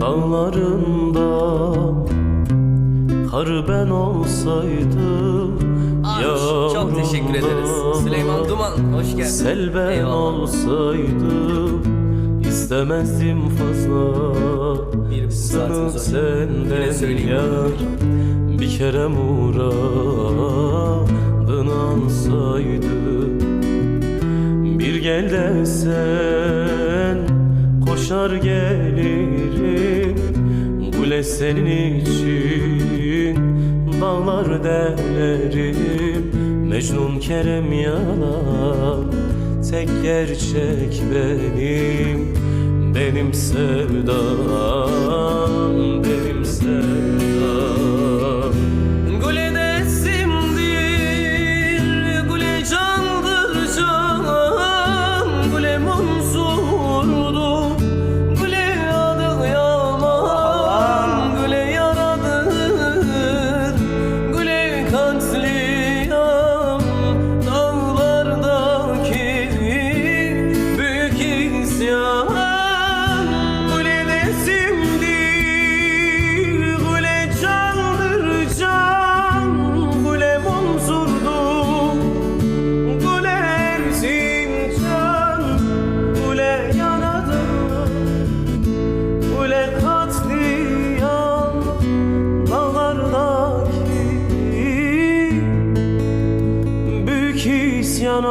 dallarında Kar ben olsaydım Yavrum çok teşekkür ederiz. Süleyman Duman hoş geldin. Sel ben Eyvallah. olsaydım istemezdim fazla. Bir Sınıf senden yar bir kere muradın ansaydım. Bir gel desen koşar gelirim. Gule senin için dağlar delerim Mecnun Kerem yalan Tek gerçek benim. Benim sevdam Gule desimdir Gule candır can Gule munsurdu Gule Erzincan Gule yaradır Gule katliam Dağlardaki Büyük isyan